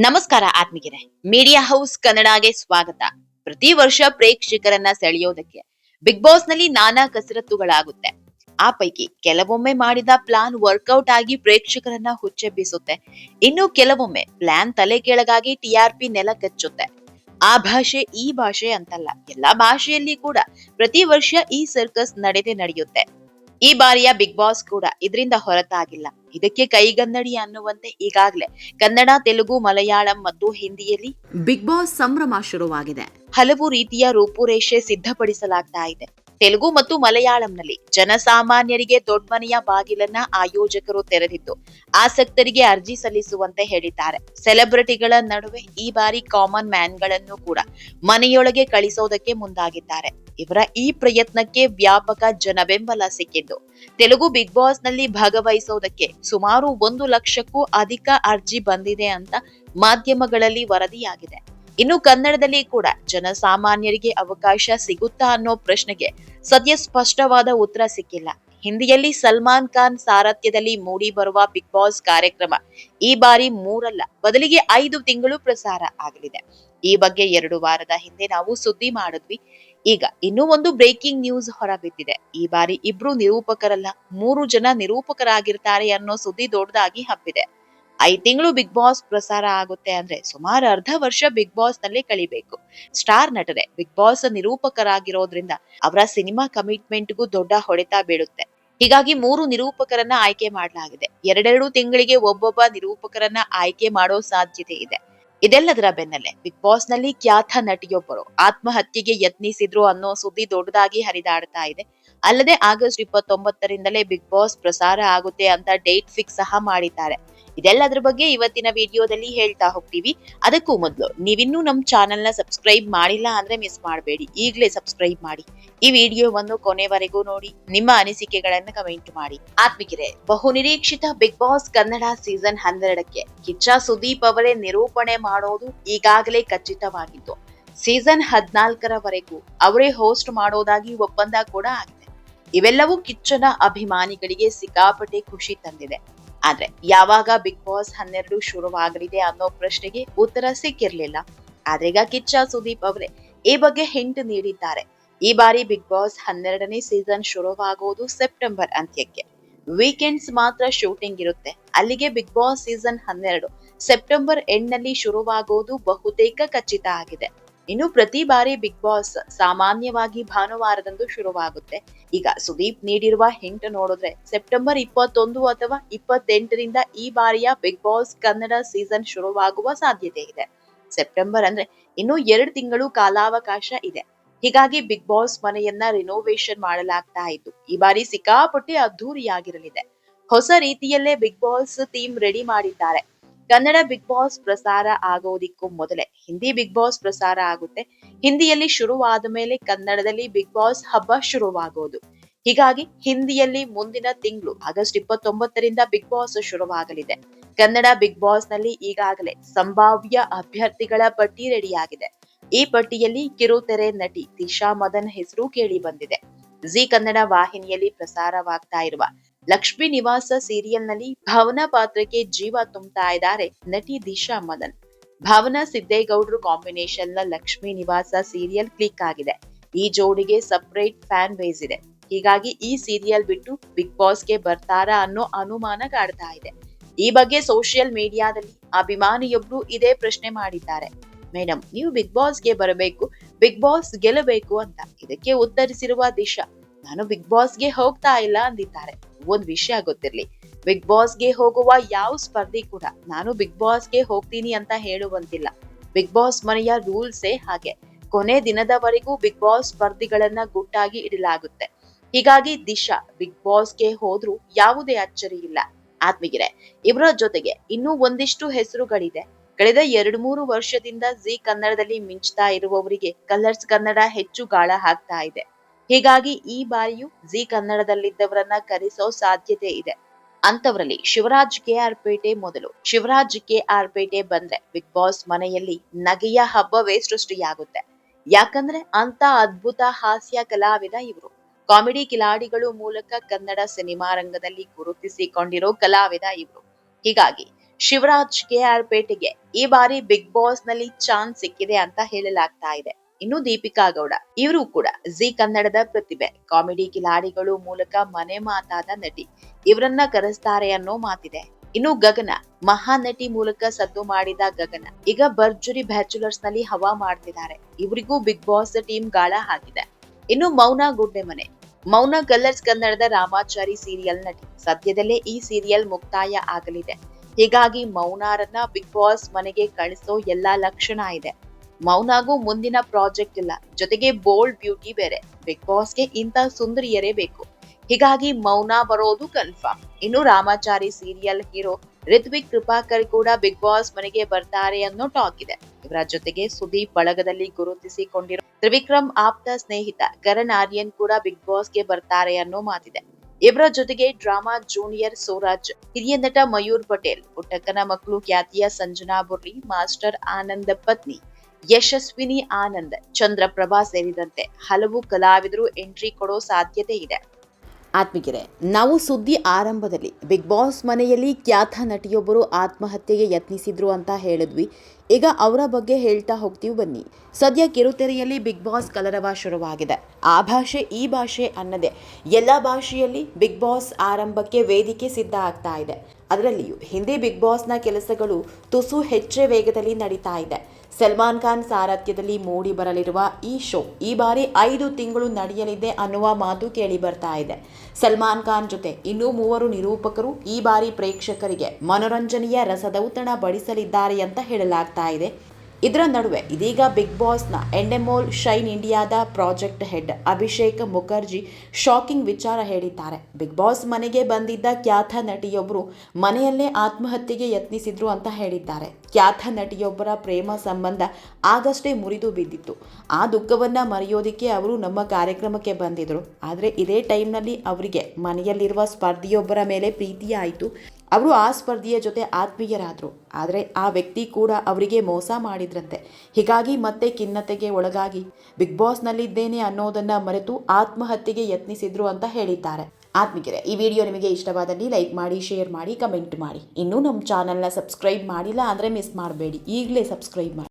ನಮಸ್ಕಾರ ಆತ್ಮಿಗೆರೆ media house ಕನ್ನಡಗೆ ಸ್ವಾಗತ. ಪ್ರತಿ ವರ್ಷ ಪ್ರೇಕ್ಷಕರನ್ನ ಸೆಳೆಯೋದಕ್ಕೆ ಬಿಗ್ ಬಾಸ್ನಲ್ಲಿ ನಾನಾ ಕಸರತ್ತುಗಳಾಗುತ್ತೆ. ಆ ಪೈಕಿ ಕೆಲವೊಮ್ಮೆ ಮಾಡಿದ ಪ್ಲಾನ್ ವರ್ಕೌಟ್ ಆಗಿ ಪ್ರೇಕ್ಷಕರನ್ನ ಹುಚ್ಚೆಬ್ಬಿಸುತ್ತೆ ಇನ್ನು ಕೆಲವೊಮ್ಮೆ ಪ್ಲಾನ್ ತಲೆ ಕೆಳಗಾಗಿ ಟಿಆರ್ಪಿ ನೆಲ ಕಚ್ಚುತ್ತೆ. ಆ ಭಾಷೆ ಈ ಭಾಷೆ ಅಂತಲ್ಲ. ಎಲ್ಲಾ ಭಾಷೆಯಲ್ಲಿ ಕೂಡ ಪ್ರತಿ ವರ್ಷ ಈ ಸರ್ಕಸ್ ನಡೆದೇ ನಡೆಯುತ್ತೆ. ಈ ಬಾರಿಯ ಬಿಗ್ ಬಾಸ್ ಕೂಡ ಇದರಿಂದ ಹೊರತಾಗಿಲ್ಲ. ಇದಕ್ಕೆ ಕೈಗನ್ನಡಿ ಅನ್ನುವಂತೆ ಈಗಾಗಲೇ ಕನ್ನಡ ತೆಲುಗು ಮಲಯಾಳಂ ಮತ್ತು ಹಿಂದಿಯಲ್ಲಿ ಬಿಗ್ ಬಾಸ್ ಸಂಭ್ರಮ ಶುರುವಾಗಿದೆ. ಹಲವು ರೀತಿಯ ರೂಪುರೇಷೆ ಸಿದ್ಧಪಡಿಸಲಾಗ್ತಾ ಇದೆ. ತೆಲುಗು ಮತ್ತು ಮಲಯಾಳಂನಲ್ಲಿ ಜನಸಾಮಾನ್ಯರಿಗೆ ದೊಡ್ಮನೆಯ ಬಾಗಿಲನ್ನ ಆಯೋಜಕರು ತೆರೆದಿದ್ದು, ಆಸಕ್ತರಿಗೆ ಅರ್ಜಿ ಸಲ್ಲಿಸುವಂತೆ ಹೇಳಿದ್ದಾರೆ. ಸೆಲೆಬ್ರಿಟಿಗಳ ನಡುವೆ ಈ ಬಾರಿ ಕಾಮನ್ ಮ್ಯಾನ್ಗಳನ್ನು ಕೂಡ ಮನೆಯೊಳಗೆ ಕಳಿಸೋದಕ್ಕೆ ಮುಂದಾಗಿದ್ದಾರೆ. ಇವರ ಈ ಪ್ರಯತ್ನಕ್ಕೆ ವ್ಯಾಪಕ ಜನಬೆಂಬಲ ಸಿಕ್ಕಿದ್ದು, ತೆಲುಗು ಬಿಗ್ ಬಾಸ್ನಲ್ಲಿ ಭಾಗವಹಿಸೋದಕ್ಕೆ ಸುಮಾರು ಒಂದು ಲಕ್ಷಕ್ಕೂ ಅಧಿಕ ಅರ್ಜಿ ಬಂದಿದೆ ಅಂತ ಮಾಧ್ಯಮಗಳಲ್ಲಿ ವರದಿಯಾಗಿದೆ. ಇನ್ನು ಕನ್ನಡದಲ್ಲಿ ಕೂಡ ಜನಸಾಮಾನ್ಯರಿಗೆ ಅವಕಾಶ ಸಿಗುತ್ತಾ ಅನ್ನೋ ಪ್ರಶ್ನೆಗೆ ಸದ್ಯ ಸ್ಪಷ್ಟವಾದ ಉತ್ತರ ಸಿಕ್ಕಿಲ್ಲ. ಹಿಂದಿಯಲ್ಲಿ ಸಲ್ಮಾನ್ ಖಾನ್ ಸಾರಥ್ಯದಲ್ಲಿ ಮೂಡಿ ಬರುವ ಬಿಗ್ ಬಾಸ್ ಕಾರ್ಯಕ್ರಮ ಈ ಬಾರಿ ಮೂರಲ್ಲ, ಬದಲಿಗೆ ಐದು ತಿಂಗಳು ಪ್ರಸಾರ ಆಗಲಿದೆ. ಈ ಬಗ್ಗೆ ಎರಡು ವಾರದ ಹಿಂದೆ ನಾವು ಸುದ್ದಿ ಮಾಡಿದ್ವಿ. ಈಗ ಇನ್ನೂ ಒಂದು ಬ್ರೇಕಿಂಗ್ ನ್ಯೂಸ್ ಹೊರಬಿದ್ದಿದೆ. ಈ ಬಾರಿ ಇಬ್ರು ನಿರೂಪಕರಲ್ಲ, ಮೂರು ಜನ ನಿರೂಪಕರಾಗಿರ್ತಾರೆ ಅನ್ನೋ ಸುದ್ದಿ ದೊಡ್ಡದಾಗಿ ಹಬ್ಬಿದೆ. ಐದ್ ತಿಂಗಳು ಬಿಗ್ ಬಾಸ್ ಪ್ರಸಾರ ಆಗುತ್ತೆ ಅಂದ್ರೆ ಸುಮಾರು ಅರ್ಧ ವರ್ಷ ಬಿಗ್ ಬಾಸ್ನಲ್ಲಿ ಕಳಿಬೇಕು. ಸ್ಟಾರ್ ನಟರೆ ಬಿಗ್ ಬಾಸ್ ನಿರೂಪಕರಾಗಿರೋದ್ರಿಂದ ಅವರ ಸಿನಿಮಾ ಕಮಿಟ್ಮೆಂಟ್ಗೂ ದೊಡ್ಡ ಹೊಡೆತ ಬೀಳುತ್ತೆ. ಹೀಗಾಗಿ ಮೂರು ನಿರೂಪಕರನ್ನ ಆಯ್ಕೆ ಮಾಡಲಾಗಿದೆ. ಎರಡೆರಡು ತಿಂಗಳಿಗೆ ಒಬ್ಬೊಬ್ಬ ನಿರೂಪಕರನ್ನ ಆಯ್ಕೆ ಮಾಡೋ ಸಾಧ್ಯತೆ ಇದೆ. ಇದೆಲ್ಲದರ ಬೆನ್ನಲ್ಲೇ ಬಿಗ್ ಬಾಸ್ನಲ್ಲಿ ಖ್ಯಾತ ನಟಿಯೊಬ್ಬರು ಆತ್ಮಹತ್ಯೆಗೆ ಯತ್ನಿಸಿದ್ರು ಅನ್ನೋ ಸುದ್ದಿ ದೊಡ್ಡದಾಗಿ ಹರಿದಾಡ್ತಾ ಇದೆ. ಅಲ್ಲದೆ ಆಗಸ್ಟ್ ಇಪ್ಪತ್ತೊಂಬತ್ತರಿಂದಲೇ ಬಿಗ್ ಬಾಸ್ ಪ್ರಸಾರ ಆಗುತ್ತೆ ಅಂತ ಡೇಟ್ ಫಿಕ್ಸ್ ಸಹ ಮಾಡಿದ್ದಾರೆ. ಇದೆಲ್ಲದ್ರ ಬಗ್ಗೆ ಇವತ್ತಿನ ವಿಡಿಯೋದಲ್ಲಿ ಹೇಳ್ತಾ ಹೋಗ್ತೀವಿ. ಅದಕ್ಕೂ ಮೊದಲು ನೀವಿನ್ನೂ ನಮ್ಮ ಚಾನೆಲ್ನ ಸಬ್ಸ್ಕ್ರೈಬ್ ಮಾಡಿಲ್ಲ ಅಂದ್ರೆ ಮಿಸ್ ಮಾಡಬೇಡಿ. ಈಗಲೇ ಸಬ್ಸ್ಕ್ರೈಬ್ ಮಾಡಿ. ಈ ವಿಡಿಯೋವನ್ನು ಕೊನೆವರೆಗೂ ನೋಡಿ, ನಿಮ್ಮ ಅನಿಸಿಕೆಗಳನ್ನು ಕಮೆಂಟ್ ಮಾಡಿ. ಆತ್ಮಿಕರೆ ಬಹು ನಿರೀಕ್ಷಿತ ಬಿಗ್ ಬಾಸ್ ಕನ್ನಡ ಸೀಸನ್ ಹನ್ನೆರಡಕ್ಕೆ ಕಿಚ್ಚ ಸುದೀಪ್ ಅವರೇ ನಿರೂಪಣೆ ಮಾಡೋದು ಈಗಾಗಲೇ ಖಚಿತವಾಗಿತ್ತು. ಸೀಸನ್ ಹದಿನಾಲ್ಕರವರೆಗೂ ಅವರೇ ಹೋಸ್ಟ್ ಮಾಡೋದಾಗಿ ಒಪ್ಪಂದ ಕೂಡ ಆಗಿದೆ. ಇವೆಲ್ಲವೂ ಕಿಚ್ಚನ ಅಭಿಮಾನಿಗಳಿಗೆ ಸಿಕ್ಕಾಪಟ್ಟೆ ಖುಷಿ ತಂದಿದೆ. ಆದ್ರೆ ಯಾವಾಗ ಬಿಗ್ ಬಾಸ್ ಹನ್ನೆರಡು ಶುರುವಾಗಲಿದೆ ಅನ್ನೋ ಪ್ರಶ್ನೆಗೆ ಉತ್ತರ ಸಿಕ್ಕಿರ್ಲಿಲ್ಲ. ಆದ್ರೆ ಈಗ ಕಿಚ್ಚ ಸುದೀಪ್ ಅವರೇ ಈ ಬಗ್ಗೆ ಹಿಂಟ್ ನೀಡಿದ್ದಾರೆ. ಈ ಬಾರಿ ಬಿಗ್ ಬಾಸ್ ಹನ್ನೆರಡನೇ ಸೀಸನ್ ಶುರುವಾಗುವುದು ಸೆಪ್ಟೆಂಬರ್ ಅಂತ್ಯಕ್ಕೆ. ವೀಕೆಂಡ್ಸ್ ಮಾತ್ರ ಶೂಟಿಂಗ್ ಇರುತ್ತೆ. ಅಲ್ಲಿಗೆ ಬಿಗ್ ಬಾಸ್ ಸೀಸನ್ ಹನ್ನೆರಡು ಸೆಪ್ಟೆಂಬರ್ ಎಂಡ್ನಲ್ಲಿ ಶುರುವಾಗುವುದು ಬಹುತೇಕ ಖಚಿತ ಆಗಿದೆ. ಇನ್ನು ಪ್ರತಿ ಬಾರಿ ಬಿಗ್ ಬಾಸ್ ಸಾಮಾನ್ಯವಾಗಿ ಭಾನುವಾರದಂದು ಶುರುವಾಗುತ್ತೆ. ಈಗ ಸುದೀಪ್ ನೀಡಿರುವ ಹಿಂಟ್ ನೋಡಿದ್ರೆ ಸೆಪ್ಟೆಂಬರ್ ಇಪ್ಪತ್ತೊಂದು ಅಥವಾ ಇಪ್ಪತ್ತೆಂಟರಿಂದ ಈ ಬಾರಿಯ ಬಿಗ್ ಬಾಸ್ ಕನ್ನಡ ಸೀಸನ್ ಶುರುವಾಗುವ ಸಾಧ್ಯತೆ ಇದೆ. ಸೆಪ್ಟೆಂಬರ್ ಅಂದ್ರೆ ಇನ್ನು ಎರಡು ತಿಂಗಳು ಕಾಲಾವಕಾಶ ಇದೆ. ಹೀಗಾಗಿ ಬಿಗ್ ಬಾಸ್ ಮನೆಯನ್ನ ರಿನೋವೇಷನ್ ಮಾಡಲಾಗ್ತಾ ಇತ್ತು. ಈ ಬಾರಿ ಸಿಕ್ಕಾಪಟ್ಟೆ ಅದ್ಧೂರಿಯಾಗಿರಲಿದೆ. ಹೊಸ ರೀತಿಯಲ್ಲೇ ಬಿಗ್ ಬಾಸ್ ಥೀಮ್ ರೆಡಿ ಮಾಡಿದ್ದಾರೆ. ಕನ್ನಡ ಬಿಗ್ ಬಾಸ್ ಪ್ರಸಾರ ಆಗೋದಿಕ್ಕೂ ಮೊದಲೇ. ಹಿಂದಿ ಬಿಗ್ ಬಾಸ್ ಪ್ರಸಾರ ಆಗುತ್ತೆ. ಹಿಂದಿಯಲ್ಲಿ ಶುರುವಾದ ಮೇಲೆ ಕನ್ನಡದಲ್ಲಿ ಬಿಗ್ ಬಾಸ್ ಹಬ್ಬ ಶುರುವಾಗೋದು. ಹೀಗಾಗಿ ಹಿಂದಿಯಲ್ಲಿ ಮುಂದಿನ ತಿಂಗಳು ಆಗಸ್ಟ್ ಇಪ್ಪತ್ತೊಂಬತ್ತರಿಂದ ಬಿಗ್ ಬಾಸ್ ಶುರುವಾಗಲಿದೆ. ಕನ್ನಡ ಬಿಗ್ ಬಾಸ್ನಲ್ಲಿ ಈಗಾಗಲೇ ಸಂಭಾವ್ಯ ಅಭ್ಯರ್ಥಿಗಳ ಪಟ್ಟಿ ರೆಡಿಯಾಗಿದೆ. ಈ ಪಟ್ಟಿಯಲ್ಲಿ ಕಿರುತೆರೆ ನಟಿ ದಿಶಾ ಮದನ್ ಹೆಸರು ಕೇಳಿ ಬಂದಿದೆ. ಜಿ ಕನ್ನಡ ವಾಹಿನಿಯಲ್ಲಿ ಪ್ರಸಾರವಾಗ್ತಾ ಇರುವ ಲಕ್ಷ್ಮೀ ನಿವಾಸ ಸೀರಿಯಲ್ನಲ್ಲಿ ಭಾವನಾ ಪಾತ್ರಕ್ಕೆ ಜೀವ ತುಂಬುತ್ತಾ ಇದ್ದಾರೆ ನಟಿ ದಿಶಾ ಮದನ್. ಭಾವನಾ ಸಿದ್ದೇಗೌಡರು ಕಾಂಬಿನೇಷನ್ನ ಲಕ್ಷ್ಮಿ ನಿವಾಸ ಸೀರಿಯಲ್ ಕ್ಲಿಕ್ ಆಗಿದೆ. ಈ ಜೋಡಿಗೆ ಸಪರೇಟ್ ಫ್ಯಾನ್ ಬೇಸ್ ಇದೆ. ಹೀಗಾಗಿ ಈ ಸೀರಿಯಲ್ ಬಿಟ್ಟು ಬಿಗ್ ಬಾಸ್ಗೆ ಬರ್ತಾರಾ ಅನ್ನೋ ಅನುಮಾನ ಕಾಡ್ತಾ ಇದೆ. ಈ ಬಗ್ಗೆ ಸೋಷಿಯಲ್ ಮೀಡಿಯಾದಲ್ಲಿ ಅಭಿಮಾನಿಯೊಬ್ರು ಇದೇ ಪ್ರಶ್ನೆ ಮಾಡಿದ್ದಾರೆ. ಮೇಡಮ್ ನೀವು ಬಿಗ್ ಬಾಸ್ಗೆ ಬರಬೇಕು, ಬಿಗ್ ಬಾಸ್ ಗೆಲ್ಲಬೇಕು ಅಂತ. ಇದಕ್ಕೆ ಉತ್ತರಿಸಿರುವ ದಿಶಾ, ನಾನು ಬಿಗ್ ಬಾಸ್ಗೆ ಹೋಗ್ತಾ ಇಲ್ಲ ಅಂದಿದ್ದಾರೆ. ಒಂದ್ ವಿಷಯ ಗೊತ್ತಿರ್ಲಿ. ಬಿಗ್ ಬಾಸ್ಗೆ ಹೋಗುವ ಯಾವ ಸ್ಪರ್ಧಿ ಕೂಡ ನಾನು ಬಿಗ್ ಬಾಸ್ಗೆ ಹೋಗ್ತೀನಿ ಅಂತ ಹೇಳುವಂತಿಲ್ಲ. ಬಿಗ್ ಬಾಸ್ ಮನೆಯ ರೂಲ್ಸೇ ಹಾಗೆ. ಕೊನೆ ದಿನದವರೆಗೂ ಬಿಗ್ ಬಾಸ್ ಸ್ಪರ್ಧಿಗಳನ್ನ ಗುಟ್ಟಾಗಿ ಇಡಲಾಗುತ್ತೆ. ಹೀಗಾಗಿ ದಿಶಾ ಬಿಗ್ ಬಾಸ್ಗೆ ಹೋದ್ರೂ ಯಾವುದೇ ಅಚ್ಚರಿ ಇಲ್ಲ. ಆತ್ಮಗಿರೆ ಇವರ ಜೊತೆಗೆ ಇನ್ನೂ ಒಂದಿಷ್ಟು ಹೆಸರುಗಳಿದೆ. ಕಳೆದ ಎರಡು ಮೂರು ವರ್ಷದಿಂದ ಜಿ ಕನ್ನಡದಲ್ಲಿ ಮಿಂಚ್ತಾ ಇರುವವರಿಗೆ ಕಲರ್ಸ್ ಕನ್ನಡ ಹೆಚ್ಚು ಗಾಳ ಹಾಕ್ತಾ ಇದೆ. ಹೀಗಾಗಿ ಈ ಬಾರಿಯೂ ಜಿ ಕನ್ನಡದಲ್ಲಿದ್ದವರನ್ನ ಕರೆಸೋ ಸಾಧ್ಯತೆ ಇದೆ. ಅಂತವರಲ್ಲಿ ಶಿವರಾಜ್ ಕೆ ಆರ್ ಪೇಟೆ ಮೊದಲು. ಶಿವರಾಜ್ ಕೆ ಆರ್ ಪೇಟೆ ಬಂದ್ರೆ ಬಿಗ್ ಬಾಸ್ ಮನೆಯಲ್ಲಿ ನಗೆಯ ಹಬ್ಬವೇ ಸೃಷ್ಟಿಯಾಗುತ್ತೆ. ಯಾಕಂದ್ರೆ ಅಂತ ಅದ್ಭುತ ಹಾಸ್ಯ ಕಲಾವಿದ ಇವರು. ಕಾಮಿಡಿ ಕಿಲಾಡಿಗಳು ಮೂಲಕ ಕನ್ನಡ ಸಿನಿಮಾ ರಂಗದಲ್ಲಿ ಗುರುತಿಸಿಕೊಂಡಿರೋ ಕಲಾವಿದ ಇವರು. ಹೀಗಾಗಿ ಶಿವರಾಜ್ ಕೆ ಆರ್ ಪೇಟೆಗೆ ಈ ಬಾರಿ ಬಿಗ್ ಬಾಸ್ನಲ್ಲಿ ಚಾನ್ಸ್ ಸಿಕ್ಕಿದೆ ಅಂತ ಹೇಳಲಾಗ್ತಾ ಇದೆ. ಇನ್ನು ದೀಪಿಕಾ ಗೌಡ. ಇವರು ಕೂಡ ಜಿ ಕನ್ನಡದ ಪ್ರತಿಭೆ. ಕಾಮಿಡಿ ಕಿಲಾಡಿಗಳು ಮೂಲಕ ಮನೆ ಮಾತಾದ ನಟಿ. ಇವರನ್ನ ಕರೆಸ್ತಾರೆ ಅನ್ನೋ ಮಾತಿದೆ. ಇನ್ನು ಗಗನ. ಮಹಾನಟಿ ಮೂಲಕ ಸದ್ದು ಮಾಡಿದ ಗಗನ. ಈಗ ಭರ್ಜುರಿ ಬ್ಯಾಚುಲರ್ಸ್ನಲ್ಲಿ ಹವಾ ಮಾಡ್ತಿದ್ದಾರೆ. ಇವರಿಗೂ ಬಿಗ್ ಬಾಸ್ ಟೀಮ್ ಗಾಳ ಹಾಕಿದೆ. ಇನ್ನು ಮೌನ ಗುಡ್ಡೆಮನೆ. ಮೌನ ಕಲರ್ಸ್ ಕನ್ನಡದ ರಾಮಾಚಾರಿ ಸೀರಿಯಲ್ ನಟಿ. ಸದ್ಯದಲ್ಲೇ ಈ ಸೀರಿಯಲ್ ಮುಕ್ತಾಯ ಆಗಲಿದೆ. ಹೀಗಾಗಿ ಮೌನಾರನ್ನ ಬಿಗ್ ಬಾಸ್ ಮನೆಗೆ ಕಳಿಸೋ ಎಲ್ಲಾ ಲಕ್ಷಣ ಇದೆ. ಮೌನಾಗೂ ಮುಂದಿನ ಪ್ರಾಜೆಕ್ಟ್ ಇಲ್ಲ. ಜೊತೆಗೆ ಬೋಲ್ಡ್ ಬ್ಯೂಟಿ ಬೇರೆ. ಬಿಗ್ ಬಾಸ್ಗೆ ಇಂಥ ಸುಂದರಿಯರೇ ಬೇಕು. ಹೀಗಾಗಿ ಮೌನ ಬರೋದು ಕನ್ಫರ್ಮ್ ಇನ್ನು ರಾಮಾಚಾರಿ ಸೀರಿಯಲ್ ಹೀರೋ ರಿತ್ವಿಕ್ ಕೃಪಾಕರ್ ಕೂಡ ಬಿಗ್ ಬಾಸ್ ಮನೆಗೆ ಬರ್ತಾರೆ ಅನ್ನೋ ಟಾಕ್ ಇದೆ. ಇವರ ಜೊತೆಗೆ ಸುದೀಪ್ ಬಳಗದಲ್ಲಿ ಗುರುತಿಸಿಕೊಂಡಿರೋ ತ್ರಿವಿಕ್ರಮ್ ಆಪ್ತ ಸ್ನೇಹಿತ ಕರಣ್ ಆರ್ಯನ್ ಕೂಡ ಬಿಗ್ ಬಾಸ್ಗೆ ಬರ್ತಾರೆ ಅನ್ನೋ ಮಾತಿದೆ. ಇವರ ಜೊತೆಗೆ ಡ್ರಾಮಾ ಜೂನಿಯರ್ ಸೋರಾಜ್, ಹಿರಿಯ ನಟ ಮಯೂರ್ ಪಟೇಲ್, ಪುಟ್ಟಕ್ಕನ ಮಕ್ಕಳು ಖ್ಯಾತಿಯ ಸಂಜನಾ ಬುರ್ರಿ, ಮಾಸ್ಟರ್ ಆನಂದ್ ಪತ್ನಿ ಯಶಸ್ವಿನಿ ಆನಂದ್, ಚಂದ್ರಪ್ರಭಾ ಸೇರಿದಂತೆ ಹಲವು ಕಲಾವಿದರು ಎಂಟ್ರಿ ಕೊಡೋ ಸಾಧ್ಯತೆ ಇದೆ. ಆತ್ಮಿಗೆರೆ ನಾವು ಸುದ್ದಿ ಆರಂಭದಲ್ಲಿ ಬಿಗ್ ಬಾಸ್ ಮನೆಯಲ್ಲಿ ಖ್ಯಾತ ನಟಿಯೊಬ್ಬರು ಆತ್ಮಹತ್ಯೆಗೆ ಯತ್ನಿಸಿದ್ರು ಅಂತ ಹೇಳಿದ್ವಿ. ಈಗ ಅವರ ಬಗ್ಗೆ ಹೇಳ್ತಾ ಹೋಗ್ತೀವಿ ಬನ್ನಿ. ಸದ್ಯ ಕಿರುತೆರೆಯಲ್ಲಿ ಬಿಗ್ ಬಾಸ್ ಕಲರವ ಶುರುವಾಗಿದೆ. ಆ ಭಾಷೆ, ಈ ಭಾಷೆ ಅನ್ನದೆ ಎಲ್ಲ ಭಾಷೆಯಲ್ಲಿ ಬಿಗ್ ಬಾಸ್ ಆರಂಭಕ್ಕೆ ವೇದಿಕೆ ಸಿದ್ಧ ಆಗ್ತಾ ಇದೆ. ಅದರಲ್ಲಿಯೂ ಹಿಂದಿ ಬಿಗ್ ಬಾಸ್ನ ಕೆಲಸಗಳು ತುಸು ಹೆಚ್ಚೇ ವೇಗದಲ್ಲಿ ನಡೀತಾ ಇದೆ. ಸಲ್ಮಾನ್ ಖಾನ್ ಸಾರಥ್ಯದಲ್ಲಿ ಮೂಡಿ ಬರಲಿರುವ ಈ ಶೋ, ಈ ಬಾರಿ ಐದು ತಿಂಗಳು ನಡೆಯಲಿದೆ ಅನ್ನುವ ಮಾತು ಕೇಳಿ ಬರ್ತಾ ಇದೆ. ಸಲ್ಮಾನ್ ಖಾನ್ ಜೊತೆ ಇನ್ನೂ ಮೂವರು ನಿರೂಪಕರು, ಈ ಬಾರಿ ಪ್ರೇಕ್ಷಕರಿಗೆ ಮನೋರಂಜನೆಯ ರಸದೌತಣ ಬಡಿಸಲಿದ್ದಾರೆ ಅಂತ ಹೇಳಲಾಗ್ತಾ ಇದೆ. ಇದರ ನಡುವೆ ಇದೀಗ ಬಿಗ್ ಬಾಸ್ನ ಎಂಡೆಮೋಲ್ ಶೈನ್ ಇಂಡಿಯಾದ project head Abhishek Mukherjee shocking ವಿಚಾರ ಹೇಳಿದ್ದಾರೆ. ಬಿಗ್ ಬಾಸ್ ಮನೆಗೆ ಬಂದಿದ್ದ ಖ್ಯಾತ ನಟಿಯೊಬ್ಬರು ಮನೆಯಲ್ಲೇ ಆತ್ಮಹತ್ಯೆಗೆ ಯತ್ನಿಸಿದ್ರು ಅಂತ ಹೇಳಿದ್ದಾರೆ. ಖ್ಯಾತ ನಟಿಯೊಬ್ಬರ ಪ್ರೇಮ ಸಂಬಂಧ ಆಗಷ್ಟೇ ಮುರಿದು ಬಿದ್ದಿತ್ತು. ಆ ದುಃಖವನ್ನು ಮರೆಯೋದಿಕ್ಕೆ ಅವರು ನಮ್ಮ ಕಾರ್ಯಕ್ರಮಕ್ಕೆ ಬಂದಿದ್ದರು ಆದರೆ ಇದೇ ಟೈಮ್ನಲ್ಲಿ ಅವರಿಗೆ ಮನೆಯಲ್ಲಿರುವ ಸ್ಪರ್ಧಿಯೊಬ್ಬರ ಮೇಲೆ ಪ್ರೀತಿಯಾಯಿತು. ಅವರು ಆ ಸ್ಪರ್ಧಿಯ ಜೊತೆ ಆತ್ಮೀಯರಾದರು. ಆದರೆ ಆ ವ್ಯಕ್ತಿ ಕೂಡ ಅವರಿಗೆ ಮೋಸ ಮಾಡಿದ್ರಂತೆ. ಹೀಗಾಗಿ ಮತ್ತೆ ಖಿನ್ನತೆಗೆ ಒಳಗಾಗಿ ಬಿಗ್ ಬಾಸ್ನಲ್ಲಿದ್ದೇನೆ ಅನ್ನೋದನ್ನು ಮರೆತು ಆತ್ಮಹತ್ಯೆಗೆ ಯತ್ನಿಸಿದ್ರು ಅಂತ ಹೇಳಿದ್ದಾರೆ. ಆತ್ಮಿಕರೆ ಈ ವಿಡಿಯೋ ನಿಮಗೆ ಇಷ್ಟವಾದಲ್ಲಿ ಲೈಕ್ ಮಾಡಿ, ಶೇರ್ ಮಾಡಿ, ಕಮೆಂಟ್ ಮಾಡಿ. ಇನ್ನೂ ನಮ್ಮ ಚಾನಲ್ನ ಸಬ್ಸ್ಕ್ರೈಬ್ ಮಾಡಿಲ್ಲ ಅಂದರೆ ಮಿಸ್ ಮಾಡಬೇಡಿ. ಈಗಲೇ ಸಬ್ಸ್ಕ್ರೈಬ್ ಮಾಡಿ.